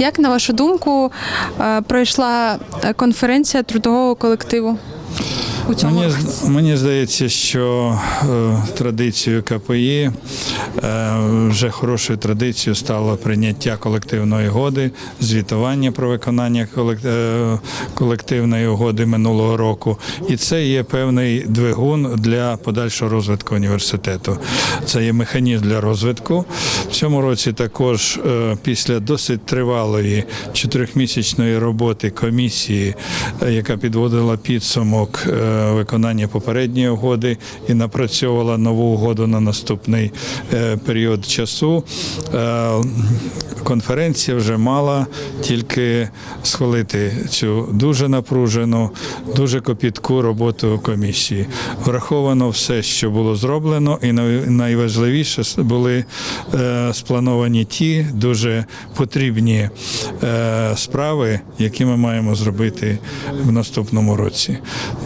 Як на вашу думку е, пройшла е, конференція трудового колективу? У цьому Мені, мені здається, що е, традицією КПІ е, вже хорошою традицією стало прийняття колективної угоди, звітування про виконання е, колективної угоди минулого року. І це є певний двигун для подальшого розвитку університету. Це є механізм для розвитку. В цьому році також е, після досить тривалої чотирьохмісячної роботи комісії, е, яка підводила підсумок е, виконання попередньої угоди і напрацьовувала нову угоду на наступний е, період часу. е, Конференція вже мала тільки схвалити цю дуже напружену, дуже копітку роботу комісії. Враховано все, що було зроблено, і найважливіше були е, сплановані ті дуже потрібні е, справи, які ми маємо зробити в наступному році.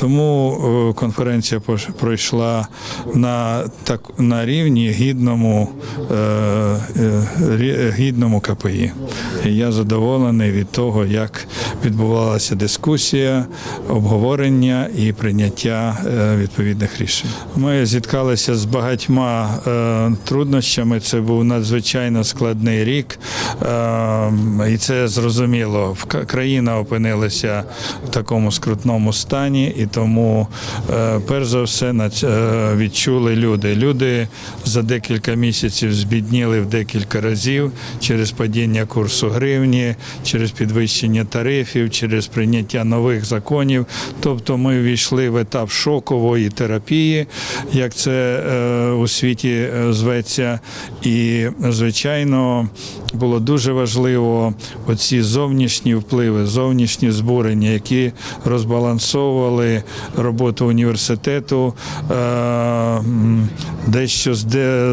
Тому е, конференція пройшла на так на рівні гідному е, е, гідному КПІ. І я задоволений від того, як відбувалася дискусія, обговорення і прийняття відповідних рішень. Ми зіткалися з багатьма труднощами. Це був надзвичайно складний рік, і це зрозуміло. Країна опинилася в такому скрутному стані, і тому, е, перш за все, на е, відчули люди. Люди за декілька місяців збідніли в декілька разів через падіння курсу гривні, через підвищення тарифів, через прийняття нових законів. Тобто ми війшли в етап шокової терапії, як це е, у світі зветься. І, звичайно, було дуже важливо оці зовнішні впливи, зовнішні збурення, які розбалансовували роботу університету, е, дещо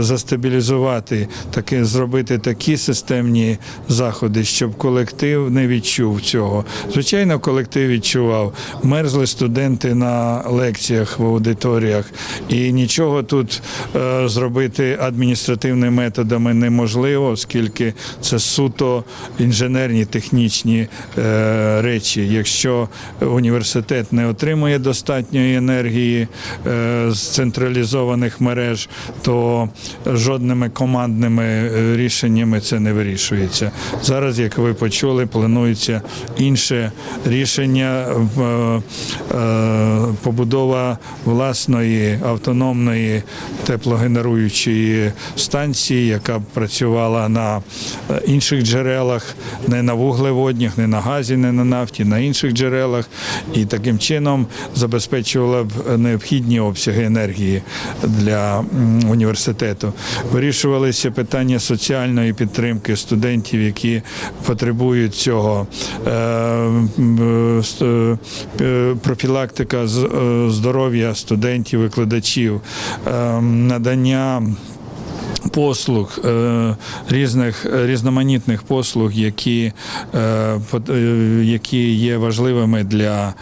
застабілізувати, таки зробити такі системні заходи, щоб колектив не відчув цього. Звичайно, колектив відчував. Мерзли студенти на лекціях в аудиторіях, і нічого тут е, зробити адміністративними методами неможливо, оскільки це суто інженерні технічні е, речі. Якщо університет не отримує достатньої енергії е, з централізованих мереж, то жодними командними е, рішеннями це не вирішується. Зараз, як ви почули, планується інше рішення е, побудова власної автономної теплогенеруючої станції, яка працювала на інших джерелах, не на вуглеводнях, не на газі, не на нафті, на інших джерелах, і таким чином забезпечувала б необхідні обсяги енергії для університету. Вирішувалися питання соціальної підтримки студентів, які потребують цього. Е, с- е, Профілактика е, здоров'я студентів, викладачів, е, надання послуг, е, різних різноманітних послуг, які, е, е, які є важливими для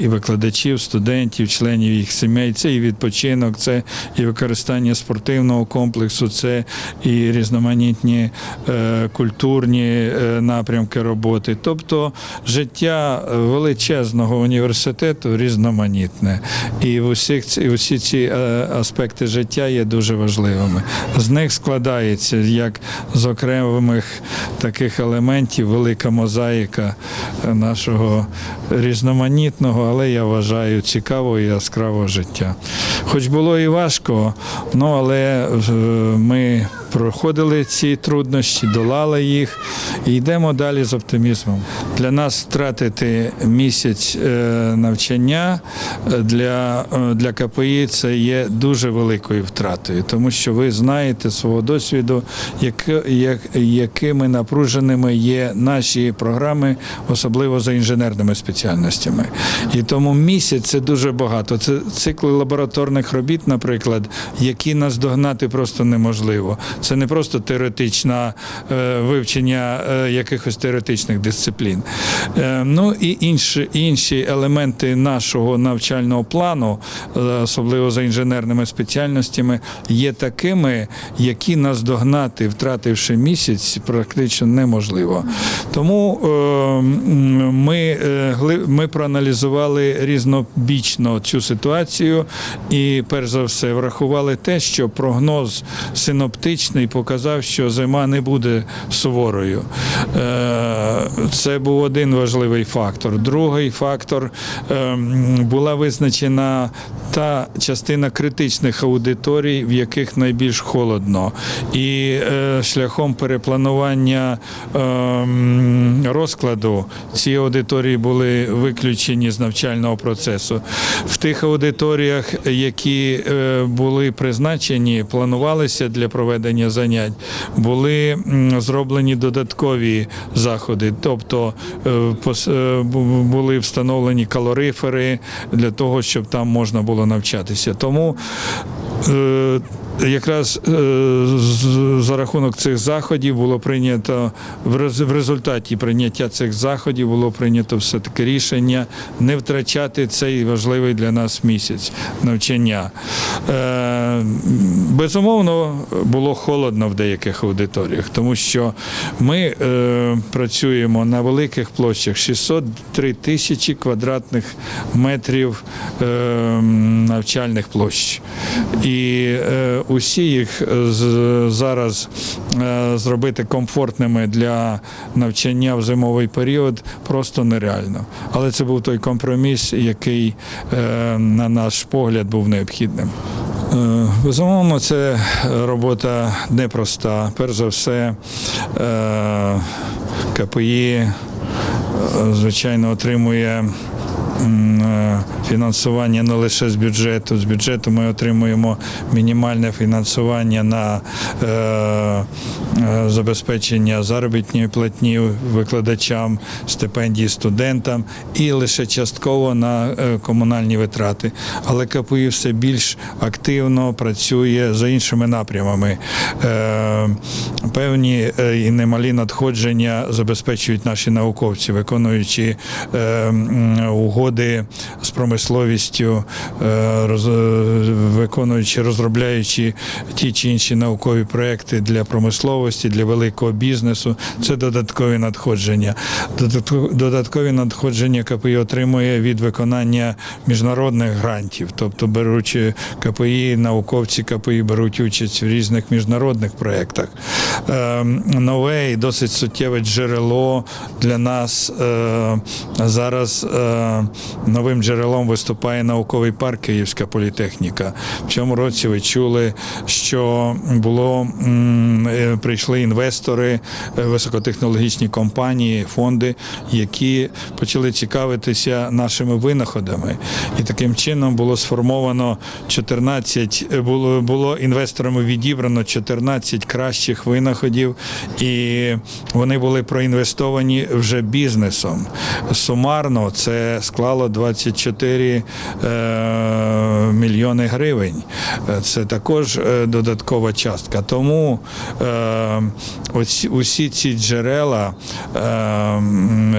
і викладачів, студентів, членів їх сімей. Це і відпочинок, це і використання спортивного комплексу, це і різноманітні культурні напрямки роботи. Тобто життя величезного університету різноманітне. І в усіх ці- усі ці аспекти життя є дуже важливими. З них складається як з окремих таких елементів велика мозаїка е, нашого різноманітного, але я вважаю цікавого і яскравого життя. Хоч було і важко, ну але е, ми проходили ці труднощі, долали їх і йдемо далі з оптимізмом. Для нас втратити місяць е, навчання е, для, е, для КПІ це є дуже великою втратою, тому що ви знаєте свого досвіду, як, як, якими напруженими є наші програми, особливо за інженерними спеціальностями. І тому місяць це дуже багато. Це цикли лабораторних робіт, наприклад, які наздогнати просто неможливо. Це не просто теоретичне вивчення якихось теоретичних дисциплін. Е, ну і інші, інші елементи нашого навчального плану, е, особливо за інженерними спеціальностями, є такими, які наздогнати, втративши місяць, практично неможливо. Тому е, ми, е, ми проаналізували різнобічно цю ситуацію і, перш за все, врахували те, що прогноз синоптичний показав, що зима не буде суворою. Е, Це був один важливий фактор. Другий фактор е, була визначена та частина критичних аудиторій, в яких найбільш холодно. І е, шляхом перепланування е, розкладу ці аудиторії були виключені з навчального процесу. В тих аудиторіях, які е, були призначені, планувалися для проведення занять, були зроблені додаткові заходи, тобто е, е, бу- були встановлені калорифери для того, щоб там можна було навчатися. Тому е, Якраз за рахунок цих заходів було прийнято в результаті прийняття цих заходів було прийнято все таки рішення не втрачати цей важливий для нас місяць навчання. Безумовно, було холодно в деяких аудиторіях, тому що ми е, працюємо на великих площах 603 тисячі квадратних метрів е, навчальних площ. І е, усі їх з- зараз е, зробити комфортними для навчання в зимовий період просто нереально. Але це був той компроміс, який, е, на наш погляд, був необхідним. Е, Безумовно, це робота непроста. Перш за все, е, КПІ, е, звичайно, отримує фінансування не лише з бюджету. З бюджету ми отримуємо мінімальне фінансування на е, е, забезпечення заробітної платні викладачам, стипендії студентам і лише частково на е, комунальні витрати. Але КПІ все більш активно працює за іншими напрямами. Певні е, і немалі надходження забезпечують наші науковці, виконуючи е, угоди з промисловістю, е, виконуючи, розробляючи ті чи інші наукові проекти для промисловості, для великого бізнесу. Це додаткові надходження. Додатко- Додаткові надходження КПІ отримує від виконання міжнародних грантів, тобто беручи КПІ, науковці КПІ беруть участь в різних міжнародних проєктах. Е, Нове і досить суттєве джерело для нас е, зараз е, новим джерелом виступає науковий парк Київська політехніка. В цьому році ви чули, що було е, прийшли інвестори, високотехнологічні компанії, фонди, які почали цікавитися нашими винаходами. І таким чином було сформовано 14, е, було, було інвесторами відібрано 14 кращих винаходів, і вони були проінвестовані вже бізнесом. Сумарно це склало 24 е, мільйони гривень. Це також е, додаткова частка. Тому е, оці, усі ці джерела е,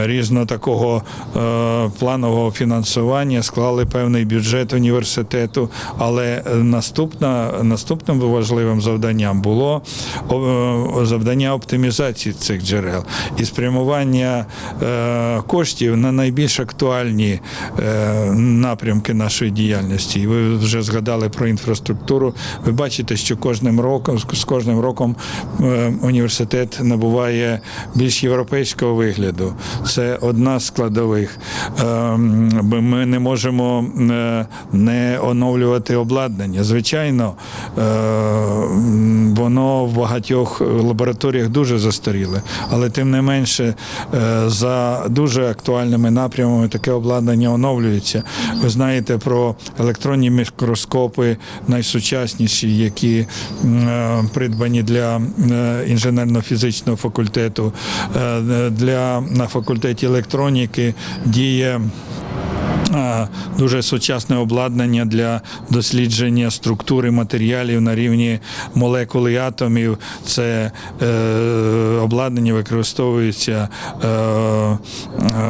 різно такого е, планового фінансування склали певний бюджет університету. Але е, наступна, наступним важливим завданням було завдання оптимізації цих джерел і спрямування е, коштів на найбільш актуальні е, напрямки нашої діяльності. І ви вже згадали про інфраструктуру. Ви бачите, що кожним роком з кожним роком е, університет набуває більш європейського вигляду. Це одна з складових. Е, Ми не можемо не оновлювати обладнання. Звичайно, воно в багатьох лабораторіях дуже застаріле, але тим не менше е, за дуже актуальними напрямами таке обладнання оновлюється. Ви знаєте про електронні мікроскопи найсучасніші, які е, придбані для е, інженерно-фізичного факультету, для на факультеті електроніки діє дуже сучасне обладнання для дослідження структури матеріалів на рівні молекул і атомів. Це е, обладнання використовується е, е,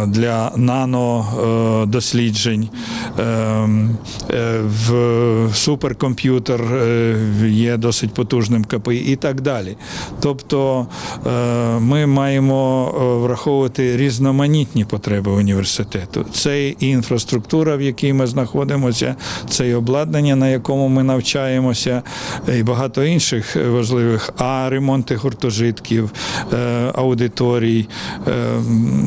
для нанодосліджень. Е, е, в суперкомп'ютер е, є досить потужним КПІ і так далі. Тобто е, ми маємо е, враховувати різноманітні потреби університету. Це і інфраструктура, в якій ми знаходимося, це і обладнання, на якому ми навчаємося, і багато інших важливих, а ремонти гуртожитків, е, аудиторій, е,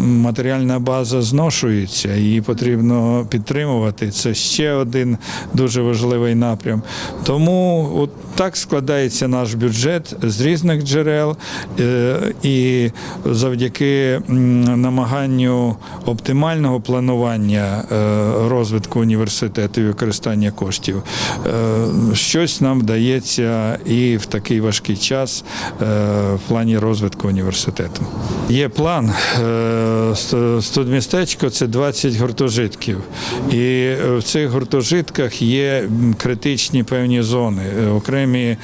матеріальна база зношується, її потрібно підтримувати. Це ще один дуже важливий напрям. Тому от так складається наш бюджет з різних джерел, е, і завдяки намаганню оптимального планування е, розвитку університету і використання коштів, е, щось нам вдається і в такий важкий час е, в плані розвитку університету. Є план е, ст- студмістечко це 20 гуртожитків. І в цих гуртожитках є критичні певні зони. Окремі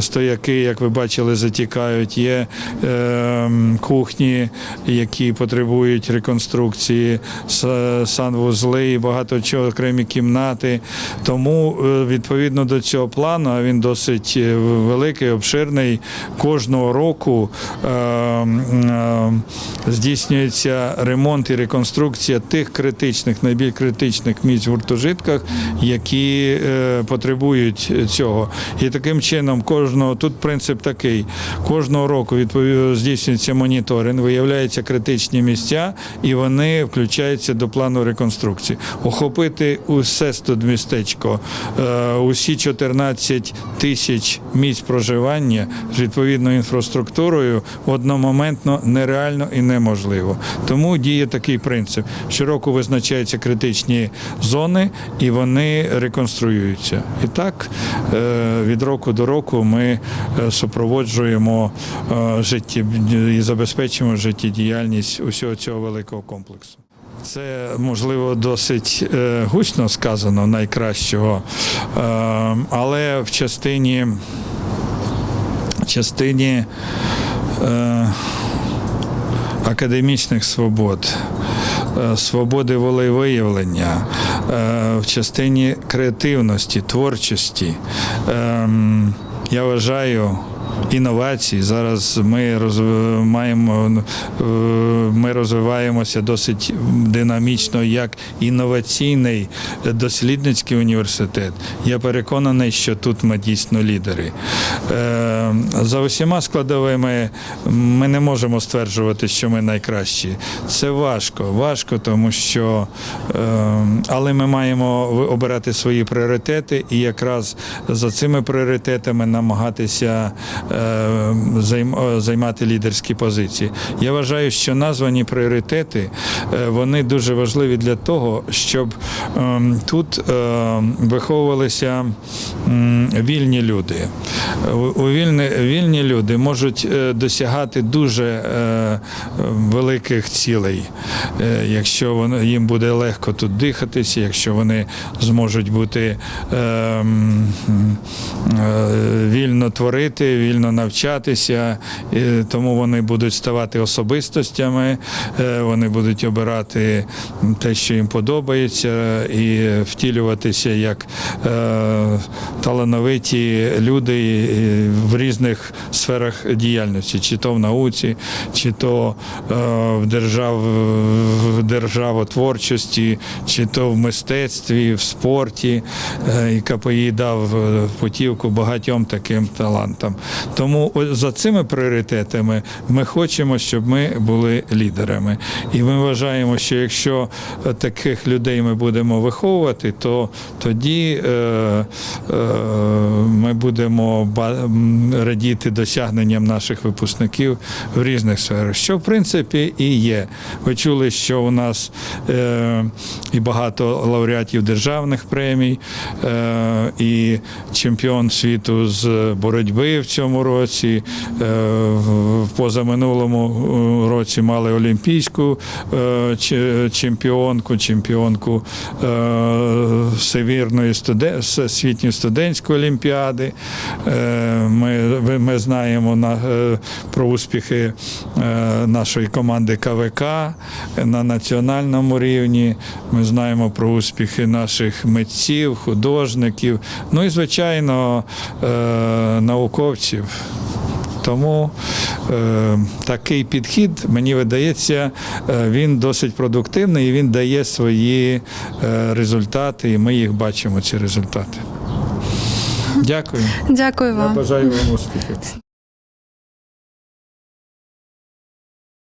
стояки, як ви бачили, затікають. Є кухні, які потребують реконструкції, санвузли і багато чого, окремі кімнати. Тому е, відповідно до цього плану, він досить е, великий, обширний. Кожного року е, е, здійснюється ремонт і реконструкція тих критичних, найбільш критичних місць в гуртожитках, які е, потребують цього. І таким чином кожного тут принцип такий: кожного року здійснюється моніторинг, виявляються критичні місця, і вони включаються до плану реконструкції. Охопити усе студмістечко, е, усі 14 тисяч місць проживання з відповідною інфраструктурою одномоментно нереально і неможливо. Тому діє такий принцип: щороку визначаються критичні зони, і вони реконструюються. І так е, від року до року ми е, супроводжуємо житті і забезпечуємо життєдіяльність усього цього великого комплексу. Це можливо досить е, гучно сказано найкращого, е, але в частині, частині е, академічних свобод, свободи волевиявлення, в частині креативності, творчості. Ем, Я вважаю. Інновації зараз ми маємо е, ми розвиваємося досить динамічно як інноваційний дослідницький університет. Я переконаний, що тут ми дійсно лідери. Е, За усіма складовими ми не можемо стверджувати, що ми найкращі. Це важко, важко, тому що е, але ми маємо обирати свої пріоритети і якраз за цими пріоритетами намагатися займати лідерські позиції. Я вважаю, що названі пріоритети е, вони дуже важливі для того, щоб ем, тут е, виховувалися вільні люди. У- вільні, вільні люди можуть е, досягати дуже е, великих цілей, е, якщо їм буде легко тут дихатися, якщо вони зможуть бути е, м, е, вільно творити, вільно навчатися, тому вони будуть ставати особистостями, е, вони будуть обирати те, що їм подобається, і втілюватися як е, талановиті люди в різних сферах діяльності, чи то в науці, чи то е, в держав в державотворчості, чи то в мистецтві, в спорті. І КПІ дав путівку багатьом таким талантам. Тому за цими пріоритетами ми хочемо, щоб ми були лідерами. І ми вважаємо, що якщо е, таких людей ми будемо виховувати, то тоді е, е, ми будемо радіти досягненням наших випускників в різних сферах, що в принципі і є. Ви чули, що у нас е, і багато лауреатів державних премій, е, і чемпіон світу з боротьби в цьому. Цьому році. Е, в позаминулому е, році мали олімпійську е, чемпіонку, чемпіонку Всевірної студен- всесвітньої студентської олімпіади. Ми, ми знаємо на, про успіхи нашої команди КВК на національному рівні. Ми знаємо про успіхи наших митців, художників, ну і, звичайно, е, науковців. Тому е, такий підхід, мені видається, е, він досить продуктивний і він дає свої е, результати, і ми їх бачимо, ці результати. Дякую. Дякую Я вам. бажаю вам успіхів.